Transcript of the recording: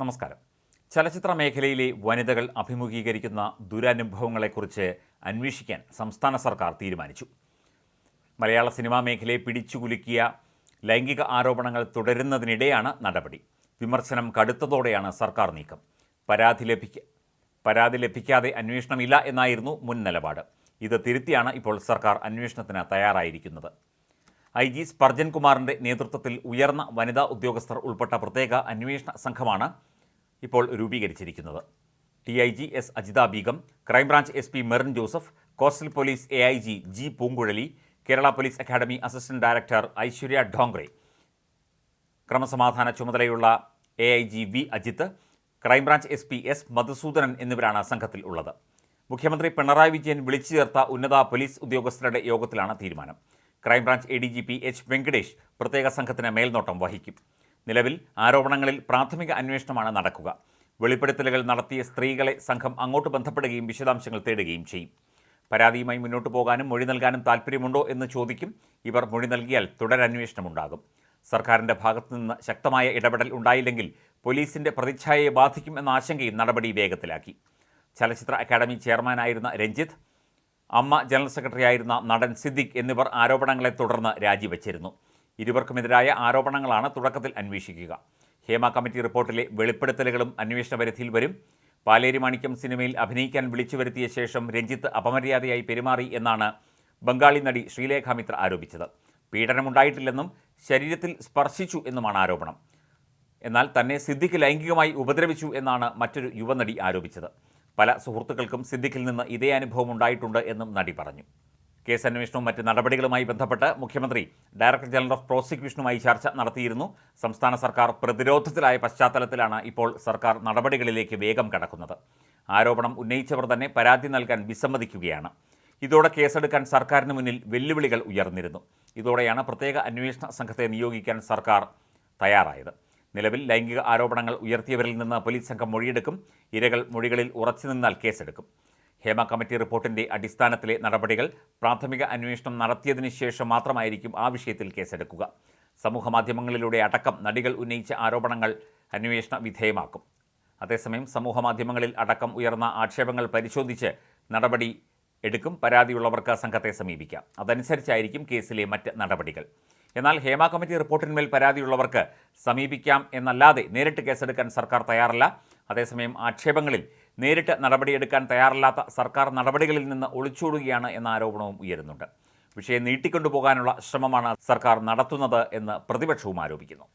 നമസ്കാരം. ചലച്ചിത്ര മേഖലയിലെ വനിതകൾ അഭിമുഖീകരിക്കുന്ന ദുരനുഭവങ്ങളെക്കുറിച്ച് അന്വേഷിക്കാൻ സംസ്ഥാന സർക്കാർ തീരുമാനിച്ചു. മലയാള സിനിമാ മേഖലയെ പിടിച്ചുകുലുക്കിയ ലൈംഗിക ആരോപണങ്ങൾ തുടരുന്നതിനിടെയാണ് നടപടി. വിമർശനം കടുത്തതോടെയാണ് സർക്കാർ നീക്കം. പരാതി ലഭിക്ക പരാതി ലഭിക്കാതെ അന്വേഷണമില്ല എന്നായിരുന്നു മുൻ നിലപാട് ഇത് തിരുത്തിയാണ് ഇപ്പോൾ സർക്കാർ അന്വേഷണത്തിന് തയ്യാറായിരിക്കുന്നത്. ഐ ജി സ്പർജൻ കുമാറിന്റെ നേതൃത്വത്തിൽ ഉയർന്ന വനിതാ ഉദ്യോഗസ്ഥർ ഉൾപ്പെട്ട പ്രത്യേക അന്വേഷണ സംഘമാണ് ഇപ്പോൾ രൂപീകരിച്ചിരിക്കുന്നത്. D I G S Ajitha Begum crime branch S P Merin Joseph coastal police A I G G Poonguzhali Kerala police academy assistant director Aishwarya Dongre ക്രമസമാധാന ചുമതലയുള്ള A I G V Ajith crime branch S P S Madhusoodanan എന്നിവരാണ് സംഘത്തിൽ ഉള്ളത്. മുഖ്യമന്ത്രി പിണറായി വിജയൻ വിളിച്ചു ചേർത്ത ഉന്നത police ഉദ്യോഗസ്ഥരുടെ യോഗത്തിലാണ് തീരുമാനം. Crime branch A D G P H Venkatesh പ്രത്യേക സംഘത്തിന് മേൽനോട്ടം വഹിക്കും. നിലവിൽ ആരോപണങ്ങളിൽ പ്രാഥമിക അന്വേഷണമാണ് നടക്കുക. വെളിപ്പെടുത്തലുകൾ നടത്തിയ സ്ത്രീകളെ സംഘം അങ്ങോട്ട് ബന്ധപ്പെടുകയും വിശദാംശങ്ങൾ തേടുകയും ചെയ്യും. പരാതിയുമായി മുന്നോട്ട് പോകാനും മൊഴി നൽകാനും താൽപ്പര്യമുണ്ടോ എന്ന് ചോദിക്കും. ഇവർ മൊഴി നൽകിയാൽ തുടരന്വേഷണമുണ്ടാകും. സർക്കാരിന്റെ ഭാഗത്തു നിന്ന് ശക്തമായ ഇടപെടൽ ഉണ്ടായില്ലെങ്കിൽ പോലീസിന്റെ പ്രതിച്ഛായയെ ബാധിക്കും എന്ന ആശങ്കയും നടപടി വേഗത്തിലാക്കി. ചലച്ചിത്ര അക്കാദമി ചെയർമാനായിരുന്ന രഞ്ജിത്ത് അമ്മ ജനറൽ സെക്രട്ടറി ആയിരുന്ന നടൻ സിദ്ദിഖ് എന്നിവർ ആരോപണങ്ങളെ തുടർന്ന് രാജിവെച്ചിരുന്നു. ഇരുവർക്കുമെതിരായ ആരോപണങ്ങളാണ് തുടക്കത്തിൽ അന്വേഷിക്കുക. ഹേമ കമ്മിറ്റി റിപ്പോർട്ടിലെ വെളിപ്പെടുത്തലുകളും അന്വേഷണ പരിധിയിൽ വരും. പാലേരി മാണിക്യം സിനിമയിൽ അഭിനയിക്കാൻ വിളിച്ചു വരുത്തിയ ശേഷം രഞ്ജിത്ത് അപമര്യാദയായി പെരുമാറി എന്നാണ് ബംഗാളി നടി ശ്രീലേഖ മിത്ര ആരോപിച്ചത്. പീഡനമുണ്ടായിട്ടില്ലെന്നും ശരീരത്തിൽ സ്പർശിച്ചു എന്നുമാണ് ആരോപണം. എന്നാൽ തന്നെ സിദ്ദിഖ് ലൈംഗികമായി ഉപദ്രവിച്ചു എന്നാണ് മറ്റൊരു യുവനടി ആരോപിച്ചത്. പല സുഹൃത്തുക്കൾക്കും സിദ്ദിഖിൽ നിന്ന് ഇതേ അനുഭവം ഉണ്ടായിട്ടുണ്ട് എന്നും നടി പറഞ്ഞു. കേസ് അന്വേഷണവും മറ്റ് നടപടികളുമായി ബന്ധപ്പെട്ട് മുഖ്യമന്ത്രി ഡയറക്ടർ ജനറൽ ഓഫ് പ്രോസിക്യൂഷനുമായി ചർച്ച നടത്തിയിരുന്നു. സംസ്ഥാന സർക്കാർ പ്രതിരോധത്തിലായ പശ്ചാത്തലത്തിലാണ് ഇപ്പോൾ സർക്കാർ നടപടികളിലേക്ക് വേഗം കടക്കുന്നത്. ആരോപണം ഉന്നയിച്ചവർ തന്നെ പരാതി നൽകാൻ വിസമ്മതിക്കുകയാണ്. ഇതോടെ കേസെടുക്കാൻ സർക്കാരിന് മുന്നിൽ വെല്ലുവിളികൾ ഉയർന്നിരുന്നു. ഇതോടെയാണ് പ്രത്യേക അന്വേഷണ സംഘത്തെ നിയോഗിക്കാൻ സർക്കാർ തയ്യാറായത്. നിലവിൽ ലൈംഗിക ആരോപണങ്ങൾ ഉയർത്തിയവരിൽ നിന്ന് പോലീസ് സംഘം മൊഴിയെടുക്കും. ഇരകൾ മൊഴികളിൽ ഉറച്ചു നിന്നാൽ കേസെടുക്കും. ഹേമ കമ്മിറ്റി റിപ്പോർട്ടിന്റെ അടിസ്ഥാനത്തിലെ നടപടികൾ പ്രാഥമിക അന്വേഷണം നടത്തിയതിന് ശേഷം മാത്രമായിരിക്കും ആ വിഷയത്തിൽ കേസെടുക്കുക. സമൂഹ മാധ്യമങ്ങളിലൂടെ അടക്കം നടികൾ ഉന്നയിച്ച ആരോപണങ്ങൾ അന്വേഷണ വിധേയമാക്കും. അതേസമയം സമൂഹമാധ്യമങ്ങളിൽ അടക്കം ഉയർന്ന ആക്ഷേപങ്ങൾ പരിശോധിച്ച് നടപടി എടുക്കും. പരാതിയുള്ളവർക്ക് സംഘത്തെ സമീപിക്കാം. അതനുസരിച്ചായിരിക്കും കേസിലെ മറ്റ് നടപടികൾ. എന്നാൽ ഹേമ കമ്മിറ്റി റിപ്പോർട്ടിന്മേൽ പരാതിയുള്ളവർക്ക് സമീപിക്കാം എന്നല്ലാതെ നേരിട്ട് കേസെടുക്കാൻ സർക്കാർ തയ്യാറല്ല. അതേസമയം ആക്ഷേപങ്ങളിൽ നേരിട്ട് നടപടിയെടുക്കാൻ തയ്യാറല്ലാത്ത സർക്കാർ നടപടികളിൽ നിന്ന് ഒളിച്ചോടുകയാണ് എന്ന ആരോപണവും ഉയരുന്നുണ്ട്. വിഷയം നീട്ടിക്കൊണ്ടുപോകാനുള്ള ശ്രമമാണ് സർക്കാർ നടത്തുന്നത് എന്ന് പ്രതിപക്ഷവും ആരോപിക്കുന്നു.